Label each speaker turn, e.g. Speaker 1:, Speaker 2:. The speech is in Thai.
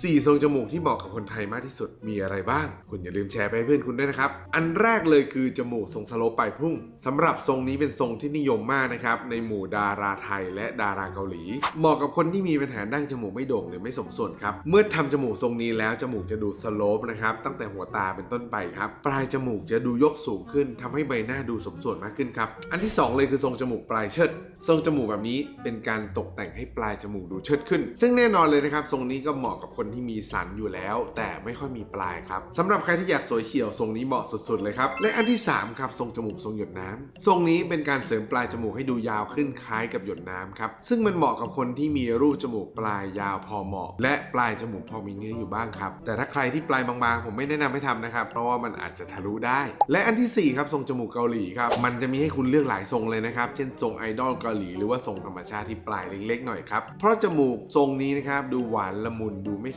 Speaker 1: 4 ทรงจมูกที่เหมาะกับคนไทยมากที่สุดมีอะไรบ้าง คุณอย่าลืมแชร์ไปให้เพื่อนคุณด้วยนะครับ อันแรกเลยคือจมูกทรงสโลปปลายพุ่งสำหรับทรงนี้เป็นทรงที่นิยมมากนะครับ ในหมู่ดาราไทยและดาราเกาหลี เหมาะกับคนที่มีปัญหาดั้งจมูกไม่โด่งหรือไม่สมส่วนครับ เมื่อทำจมูกทรงนี้แล้วจมูกจะดูสโลปนะครับตั้งแต่หัวตาเป็นต้นไปครับ ปลายจมูกจะดูยกสูงขึ้นทำให้ใบหน้าดูสมส่วนมากขึ้นครับ อันที่สองเลยคือทรงจมูกปลายเชิด ทรงจมูกแบบนี้เป็นการตกแต่งให้ปลายจมูกดูเชิดขึ้น ซึ่งแน่นอนเลยนะครับทรงนี้ก็เหมาะกับคนนที่มีสันอยู่แล้ว แต่ไม่ค่อยมีปลายครับสำหรับใครที่อยากสวยเฉียวทรงนี้เหมาะสุดๆเลยครับและอันที่สามครับทรงจมูกทรงหยดน้ำทรงนี้เป็นการเสริมปลายจมูกให้ดูยาวขึ้นคล้ายกับหยดน้ำครับซึ่งมันเหมาะกับคนที่มีรูปจมูกปลายยาวพอเหมาะ และปลายจมูกพอมีเนื้ออยู่บ้างครับแต่ถ้าใครที่ปลายบางๆ ผมไม่แนะนำให้ทำนะครับ เพราะว่ามันอาจจะทะลุได้ และอันที่สี่ครับทรงจมูกเกาหลีครับมันจะมีให้คุณเลือกหลายทรงเลยนะครับ เช่นทรงไอดอลเกาหลีหรือว่าทรงธรรมชาติที่ปลายเล็กๆหน่อยครับเพราะจมูกทรงนี้นะครับดูหวานละมุนดูไม่